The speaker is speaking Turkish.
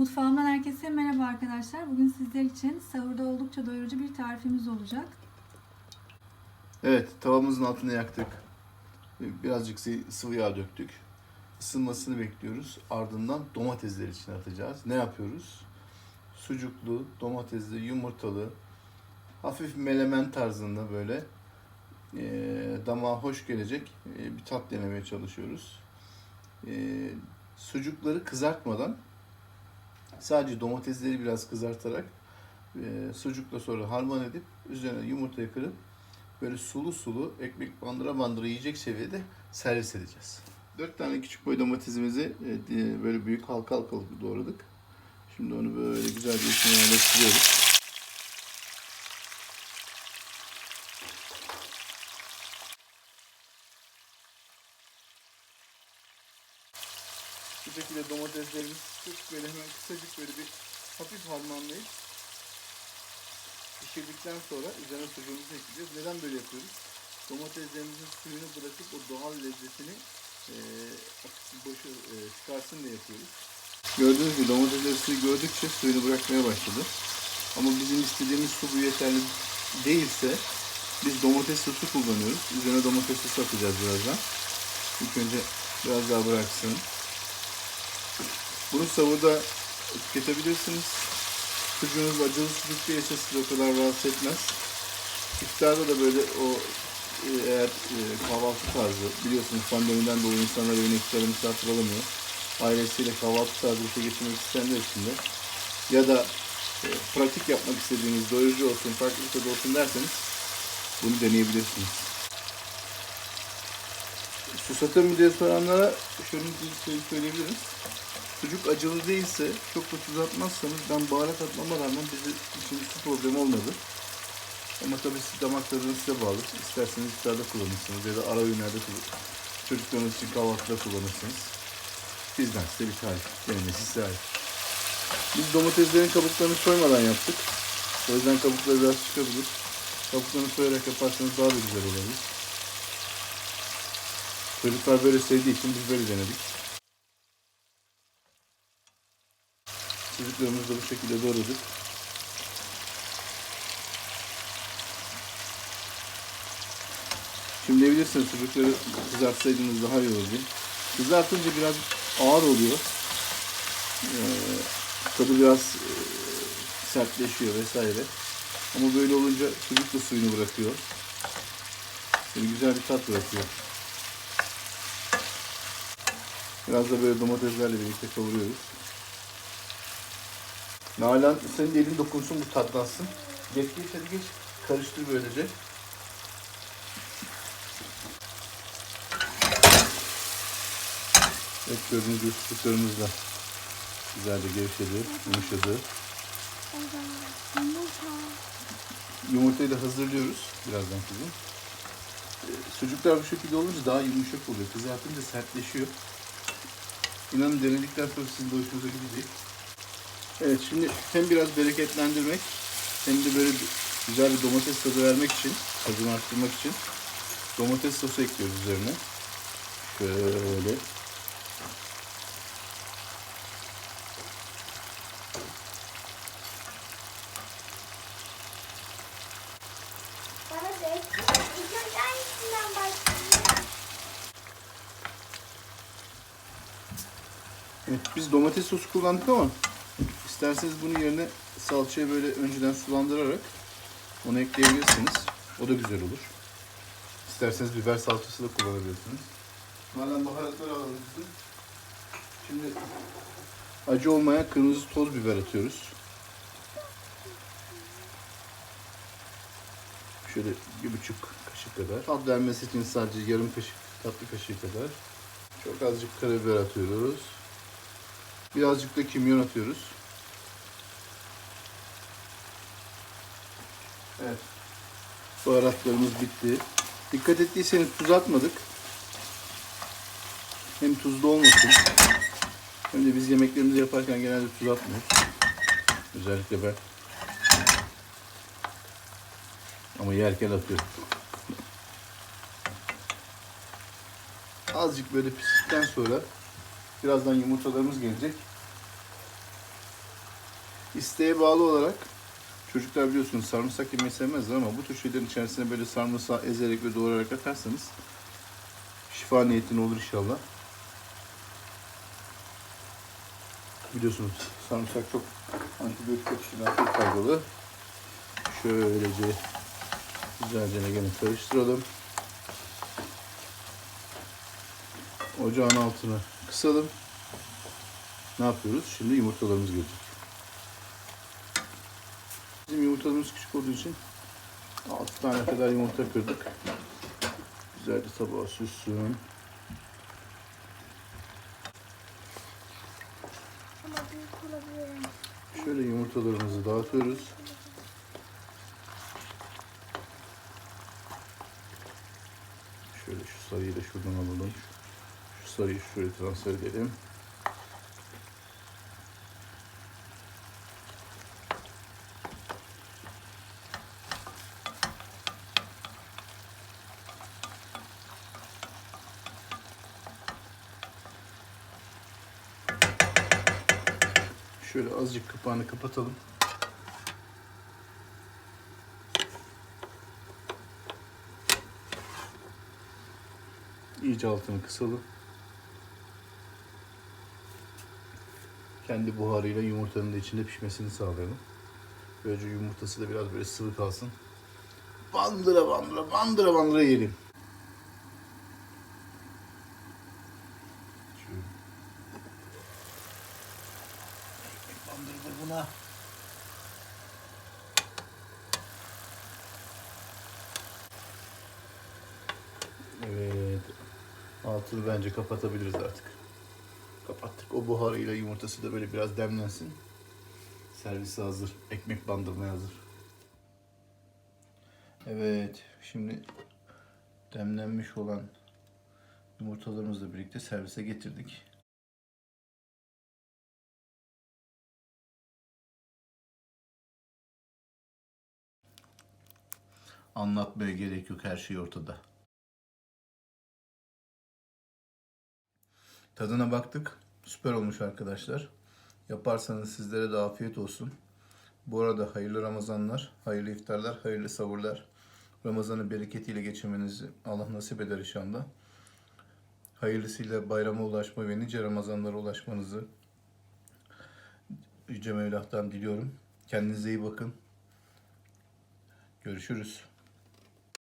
Mutfağımdan herkese merhaba arkadaşlar. Bugün sizler için sahurda oldukça doyurucu bir tarifimiz olacak. Evet, tavamızın altını yaktık. Birazcık sı- sıvı yağ döktük. Isınmasını bekliyoruz. Ardından domatesleri içine atacağız. Ne yapıyoruz? Sucuklu, domatesli, yumurtalı, hafif melemen tarzında böyle e, damağa hoş gelecek e, bir tat denemeye çalışıyoruz. E, sucukları kızartmadan sadece domatesleri biraz kızartarak e, sucukla sonra harman edip üzerine yumurtayı kırıp böyle sulu sulu ekmek bandıra bandıra yiyecek seviyede servis edeceğiz. 4 tane küçük boy domatesimizi e, böyle büyük halka halka doğradık. Şimdi onu böyle güzel bir içine yerleştiriyoruz. Bu şekilde domateslerimizi çok böyle hemen kısacık böyle bir hafif harmanlayıp pişirdikten sonra üzerine sucuğumuzu ekleyeceğiz. Neden böyle yapıyoruz? Domateslerimizin suyunu bırakıp o doğal lezzetini e, boşu, e, çıkarsın diye yapıyoruz. Gördüğünüz gibi domatesler suyu gördükçe suyunu bırakmaya başladı. Ama bizim istediğimiz su bu yeterli değilse biz domates sosu kullanıyoruz. Üzerine domates sosu atacağız birazdan. İlk önce biraz daha bıraksın. Bunu savurda tüketebilirsiniz. Sucuğunuz acılı sucuk değilse sizi o kadar rahatsız etmez. İftarda da böyle o e, eğer e, kahvaltı tarzı biliyorsunuz pandemiden dolayı insanlar evine iftara misafir alamıyor. Ailesiyle kahvaltı tarzı bir şey geçirmek isteyenler için de ya da e, pratik yapmak istediğiniz doyurucu olsun, farklı bir tadı olsun derseniz bunu deneyebilirsiniz. Susatır mı diye soranlara bir şey söyleyebilirim. Sucuk acılı değilse çok da tuz atmazsanız ben baharat atmama rağmen bizim için su problemi olmadı. Ama tabii siz damak tadınız size bağlı. İsterseniz iftarda kullanırsınız ya da ara öğünlerde kullanırsınız. Çocuklarınız için kahvaltıda kullanırsınız. Bizden size bir tarif. Denemesi size ait. Biz domateslerin kabuklarını soymadan yaptık. O yüzden kabukları biraz çıkabilir. Kabuklarını soyarak yaparsanız daha da güzel olabilir. Çocuklar böyle sevdiği için biz böyle denedik. Çocuklarımızı da bu şekilde doğradık. Şimdi bilirsiniz çocukları kızartsaydınız daha iyi olurdu. Kızartınca biraz ağır oluyor. Ee, tadı biraz e, sertleşiyor vesaire. Ama böyle olunca çocuk da suyunu bırakıyor. Böyle güzel bir tat bırakıyor. Biraz da böyle domateslerle birlikte kavuruyoruz. Nalan senin elin dokunsun bu tatlansın. Geç geç hadi geç. Karıştır böylece. Evet gördüğünüz gibi fıstıklarımız da güzelce gevşedi, yumuşadı. Yumurtayı da hazırlıyoruz birazdan kızım. Ee, Sucuklar bu şekilde olunca daha yumuşak oluyor. Kızartınca sertleşiyor. İnanın denedikten sonra sizin de hoşunuza gidecek. Evet şimdi hem biraz bereketlendirmek hem de böyle güzel bir domates tadı vermek için, tadını arttırmak için domates sosu ekliyoruz üzerine. Şöyle. Evet, biz domates sosu kullandık ama isterseniz bunun yerine salçayı böyle önceden sulandırarak onu ekleyebilirsiniz. O da güzel olur. İsterseniz biber salçası da kullanabilirsiniz. Madem baharatları alalım. Şimdi acı olmayan kırmızı toz biber atıyoruz. Şöyle bir buçuk kaşık kadar. Tat vermesi için sadece yarım kaşık tatlı kaşığı kadar. Çok azıcık karabiber atıyoruz. Birazcık da kimyon atıyoruz. Evet. Baharatlarımız bitti. Dikkat ettiyseniz tuz atmadık. Hem tuzlu olmasın. Hem de biz yemeklerimizi yaparken genelde tuz atmıyoruz. Özellikle ben. Ama yerken atıyorum. Azıcık böyle piştikten sonra birazdan yumurtalarımız gelecek. İsteğe bağlı olarak çocuklar biliyorsunuz sarımsak yemeyi sevmezler ama bu tür şeylerin içerisine böyle sarımsağı ezerek ve doğrayarak atarsanız şifa niyetine olur inşallah. Biliyorsunuz sarımsak çok antibiyotik açısından çok faydalı. Şöylece güzelce gene karıştıralım. Ocağın altını kısalım. Ne yapıyoruz? Şimdi yumurtalarımız gelecek. Bizim yumurtalarımız küçük olduğu için 6 tane kadar yumurta kırdık. Güzelce tabağa süssün. Şöyle yumurtalarımızı dağıtıyoruz. Şöyle şu sarıyı da şuradan alalım. Sarıyı şuraya transfer edelim. Şöyle azıcık kapağını kapatalım. İyice altını kısalım. Kendi buharıyla yumurtanın da içinde pişmesini sağlayalım. Böylece yumurtası da biraz böyle sıvı kalsın. Bandıra bandıra bandıra bandıra yiyelim. Bandırdı buna. Evet. Altını bence kapatabiliriz artık. Kapattık. O buharıyla yumurtası da böyle biraz demlensin. Servise hazır. Ekmek bandırmaya hazır. Evet. Şimdi demlenmiş olan yumurtalarımızla birlikte servise getirdik. Anlatmaya gerek yok. Her şey ortada. Tadına baktık. Süper olmuş arkadaşlar. Yaparsanız sizlere de afiyet olsun. Bu arada hayırlı Ramazanlar, hayırlı iftarlar, hayırlı savurlar. Ramazan'ı bereketiyle geçirmenizi Allah nasip eder inşallah. Hayırlısıyla bayrama ulaşma ve nice Ramazanlara ulaşmanızı Yüce Mevla'dan diliyorum. Kendinize iyi bakın. Görüşürüz.